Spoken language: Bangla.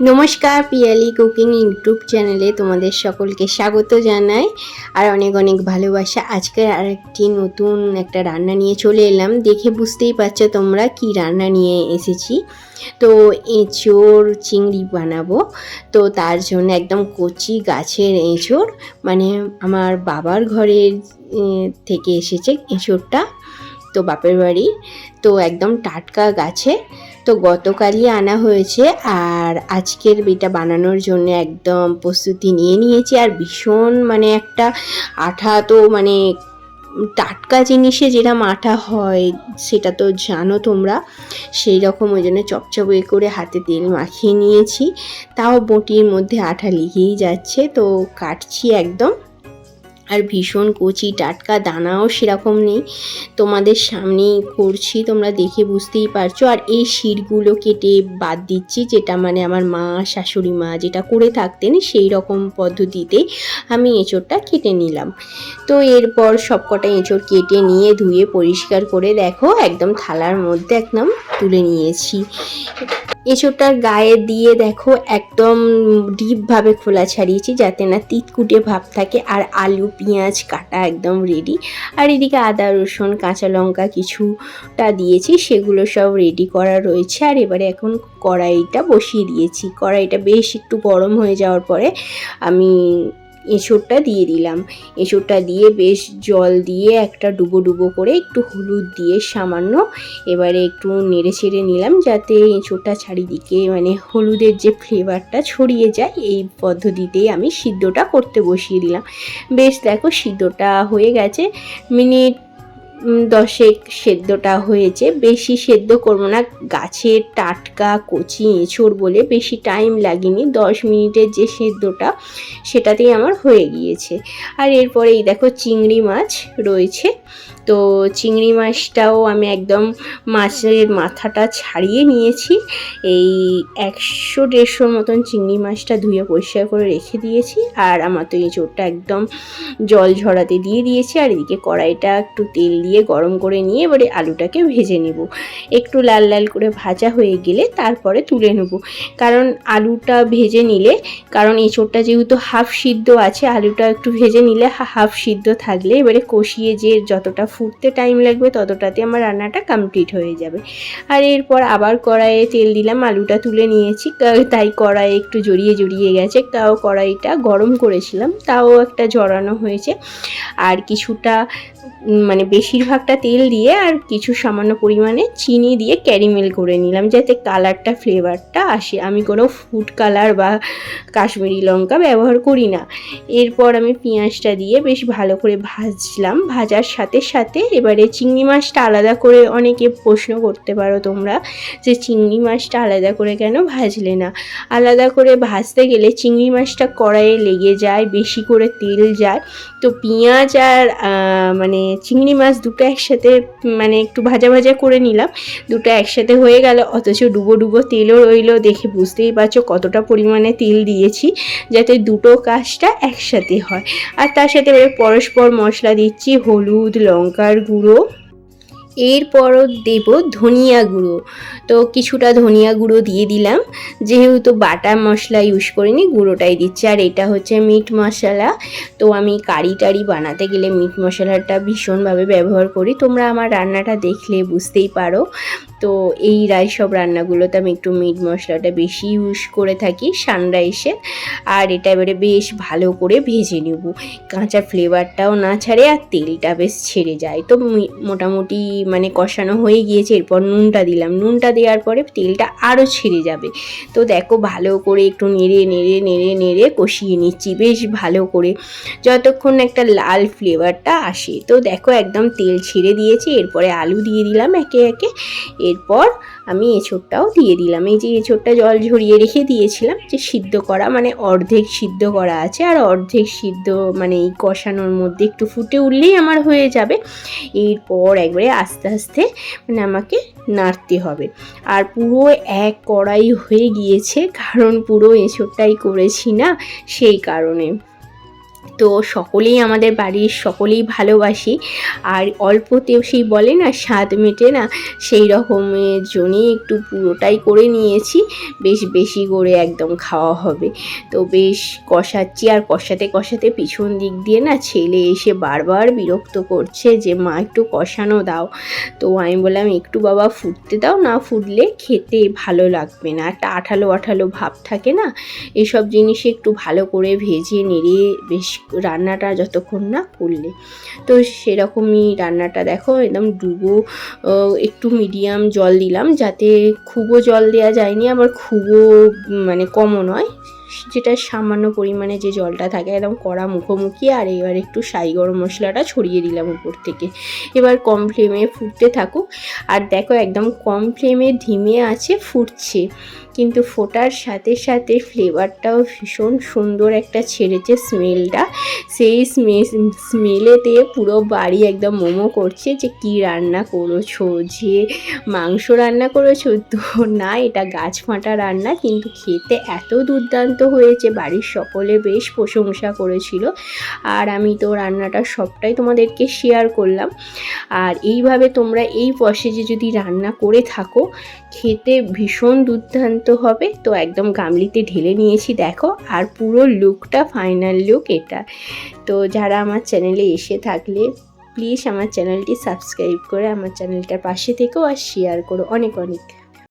নমস্কার, পিয়ালি কুকিং ইউটিউব চ্যানেলে তোমাদের সকলকে স্বাগত জানাই আর অনেক অনেক ভালোবাসা। আজকে আর একটি নতুন একটা রান্না নিয়ে চলে এলাম। দেখে বুঝতেই পারছ তোমরা কি রান্না নিয়ে এসেছি। তো এঁচোড় চিংড়ি বানাবো। তো তার জন্য একদম কচি গাছের এঁচোড় মানে আমার বাবার ঘরের থেকে এসেছে এঁচোড়টা, তো বাপের বাড়ি। তো একদম টাটকা গাছে তো গতকালই আনা হয়েছে আর আজকের এটা বানানোর জন্য একদম প্রস্তুতি নিয়ে নিয়েছি আর ভীষণ মানে একটা আঠা তো মানে টাটকা জিনিসে যেরকম আঠা হয় সেটা তো জানো তোমরা। সেই রকম ওই জন্য চপচপে করে হাতে তেল মাখিয়ে নিয়েছি। তাও বটির মধ্যে আঠা লেগেই যাচ্ছে তো কাটছি একদম। আর ভীষণ কচি, টাটকা দানাও সেরকম নেই। তোমাদের সামনেই করছি, তোমরা দেখে বুঝতেই পারছ। আর এই শিরগুলো কেটে বাদ দিচ্ছি, যেটা মানে আমার মা, শাশুড়ি মা যেটা করে থাকতেন সেই রকম পদ্ধতিতে আমি এঁচোড়টা কেটে নিলাম। তো এরপর সবকটা এঁচোড় কেটে নিয়ে ধুয়ে পরিষ্কার করে দেখো, একদম থালার মধ্যে একদম তুলে নিয়েছি। এঁচোড়টার গায়ে দিয়ে দেখো একদম ডিপভাবে খোলা ছাড়িয়েছি যাতে না তিতকুটে ভাব থাকে আর আলু, পেঁয়াজ কাটা একদম রেডি আর এদিকে আদা, রসুন, কাঁচা লঙ্কা কিছুটা দিয়েছি, সেগুলো সব রেডি করা রয়েছে। আর এবারে এখন কড়াইটা বসিয়ে দিয়েছি। কড়াইটা বেশ একটু গরম হয়ে যাওয়ার পরে আমি এঁচোড়টা দিয়ে দিলাম। এঁচোড়টা দিয়ে বেশ জল দিয়ে একটা ডুবো ডুবো করে একটু হলুদ দিয়ে সামান্য এবারে একটু নেড়ে ছেড়ে নিলাম যাতে এঁচোড়টা চারিদিকে মানে হলুদের যে ফ্লেভারটা ছড়িয়ে যায়, এই পদ্ধতিতেই আমি সিদ্ধটা করতে বসিয়ে দিলাম। বেশ দেখো সিদ্ধটা হয়ে গেছে। মিনিট দশেক সেদ্ধটা হয়েছে। বেশি সেদ্ধ করব না। গাছের টাটকা, কচি, এঁচড় বলে বেশি টাইম লাগেনি। দশ মিনিটের যে সেদ্ধটা, সেটাতেই আমার হয়ে গিয়েছে। আর এরপরে এই দেখো চিংড়ি মাছ রয়েছে। তো চিংড়ি মাছটাও আমি একদম মাছের মাথাটা ছাড়িয়ে নিয়েছি। এই একশো দেড়শোর মতন চিংড়ি মাছটা ধুয়ে পরিষ্কার করে রেখে দিয়েছি আর আমার তো এঁচোড়টা একদম জল ঝরাতে দিয়ে দিয়েছি আর এদিকে কড়াইটা একটু তেল দিয়ে গরম করে নিয়ে এবারে আলুটাকে ভেজে নেব। একটু লাল লাল করে ভাজা হয়ে গেলে তারপরে তুলে নেব। কারণ আলুটা ভেজে নিলে, কারণ এঁচোড়টা যেহেতু হাফ সিদ্ধ আছে, আলুটা একটু ভেজে নিলে হাফ সিদ্ধ থাকলে এবারে কষিয়ে যে যতটা ফুটতে টাইম লাগবে, ততটাতে আমার রান্নাটা কমপ্লিট হয়ে যাবে। আর এরপর আবার কড়াইয়ে তেল দিলাম, আলুটা তুলে নিয়েছি তাই কড়াইয়ে একটু জড়িয়ে জড়িয়ে গেছে, তাও কড়াইটা গরম করেছিলাম, তাও একটা জড়ানো হয়েছে। আর কিছুটা মানে বেশিরভাগটা তেল দিয়ে আর কিছু সামান্য পরিমাণে চিনি দিয়ে ক্যারিমেল করে নিলাম, যাতে কালারটা ফ্লেভারটা আসে। আমি কোনো ফুড কালার বা কাশ্মীরি লঙ্কা ব্যবহার করি না। এরপর আমি পেঁয়াজটা দিয়ে বেশ ভালো করে ভাজলাম, ভাজার সাথে সাথে এবারে চিংড়ি মাছটা আলাদা করে অনেকে প্রশ্ন করতে পারো তোমরা যে চিংড়ি মাছটা আলাদা করে কেন ভাজলে না? আলাদা করে ভাজতে গেলে চিংড়ি মাছটা কড়াইয়ে লেগে যায়, বেশি করে তেল যায়। তো পেঁয়াজ আর মানে চিংড়ি মাছ দুটো একসাথে মানে একটু ভাজা ভাজা করে নিলাম। দুটো একসাথে হয়ে গেল, অথচ ডুবো ডুবো তেলও রইল। দেখে বুঝতেই পারছ কতটা পরিমাণে তেল দিয়েছি, যাতে দুটো কাজটা একসাথে হয়। আর তার সাথে এবারে পরস্পর মশলা দিচ্ছি, হলুদ লঙ্কার গুঁড়ো, এরপরও দেব ধনিয়া গুঁড়ো। তো কিছুটা ধনিয়া গুঁড়ো দিয়ে দিলাম। যেহেতু বাটা মশলা ইউজ করিনি, গুঁড়োটাই দিচ্ছি। আর এটা হচ্ছে মিট মশলা। তো আমি কারি টারি বানাতে গেলে মিট মশলাটা ভীষণভাবে ব্যবহার করি। তোমরা আমার রান্নাটা দেখলে বুঝতেই পারো। তো এই রাই সব রান্নাগুলোতে আমি একটু মিট মশলাটা বেশি ইউজ করে থাকি সানরাইসে আর এটা এবারে বেশ ভালো করে ভেজে নেব। কাঁচা ফ্লেভারটাও না ছাড়ে আর তেলটা বেশ ছেড়ে যায়। তো মোটামুটি মানে কষানো হয়ে গিয়েছে, এরপর নুনটা দিলাম। নুনটা দেওয়ার পরে তেলটা আরও ছেড়ে যাবে। তো দেখো ভালো করে একটু নেড়ে নেড়ে নেড়ে নেড়ে কষিয়ে নিচ্ছি। বেশ ভালো করে যতক্ষণ একটা লাল ফ্লেভারটা আসে। তো দেখো একদম তেল ছেড়ে দিয়েছি। এরপরে আলু দিয়ে দিলাম একে একে। এরপর আমি এঁচোড়টাও দিয়ে দিলাম। এই যে এঁচোড়টা জল ঝরিয়ে রেখে দিয়েছিলাম যে সিদ্ধ করা মানে অর্ধেক সিদ্ধ করা আছে আর অর্ধেক সিদ্ধ মানে এই কষানোর মধ্যে একটু ফুটে উঠলেই আমার হয়ে যাবে। এরপর একবারে আস্তে আস্তে মানে আমাকে নাড়তে হবে। আর পুরো এক কড়াই হয়ে গিয়েছে, কারণ পুরো এঁচোড়টাই করেছি না, সেই কারণে। তো সকলেই আমাদের বাড়ির সকলেই ভালোবাসি। আর অল্পতেও সেই বলে না, স্বাদ মেটে না, সেই রকমের জন্যই একটু পুরোটাই করে নিয়েছি। বেশ বেশি করে একদম খাওয়া হবে। তো বেশ কষাচ্ছি আর কষাতে কষাতে পিছন দিক দিয়ে না ছেলে এসে বারবার বিরক্ত করছে যে, মা, একটু কষানো দাও। তো আমি বললাম, একটু বাবা ফুটতে দাও না ফুটলে খেতে ভালো লাগবে না। একটা আঠালো আঠালো ভাব থাকে না, এসব জিনিস একটু ভালো করে ভেজে নেড়ে বেশ রান্নাটা যতক্ষণ না করলে। তো সেরকমই রান্নাটা দেখো, একদম ডুবো একটু মিডিয়াম জল দিলাম যাতে খুবও জল দেওয়া যায়নি, আবার খুবও মানে কমও নয়। যেটা সামান্য পরিমাণে যে জলটা থাকে, একদম কড়া মুখোমুখি, আর এবার একটু সাই গরম মশলাটা ছড়িয়ে দিলাম উপর থেকে। এবার কম ফ্লেমে ফুটতে থাকুক। আর দেখো, একদম কম ফ্লেমে ধিমে আছে, ফুটছে। কিন্তু ফোটার সাথে সাথে ফ্লেভারটাও ভীষণ সুন্দর একটা ছেড়েছে স্মেলটা। সেই স্মেলেতে পুরো বাড়ি একদম মোমো করছে যে কি রান্না করেছ, যে মাংস রান্না করেছ? তো না, এটা গাছ ফাঁটা রান্না কিন্তু খেতে এত দুর্দান্ত হয়েছে, বাড়ির সকলে বেশ প্রশংসা করেছিল। আর আমি তো রান্নাটা সবটাই তোমাদেরকে শেয়ার করলাম। আর এইভাবে তোমরা এই প্রসেসে যদি রান্না করে থাকো খেতে ভীষণ দুর্দান্ত হবে। তো একদম গামলিতে ঢেলে নিয়েছি, দেখো। আর পুরো লুকটা ফাইনাল লুক এটা। তো যারা আমার চ্যানেলে এসে থাকলে প্লিজ আমার চ্যানেলটি সাবস্ক্রাইব করে আমার চ্যানেলটার পাশে থেকেও আর শেয়ার করো। অনেক অনেক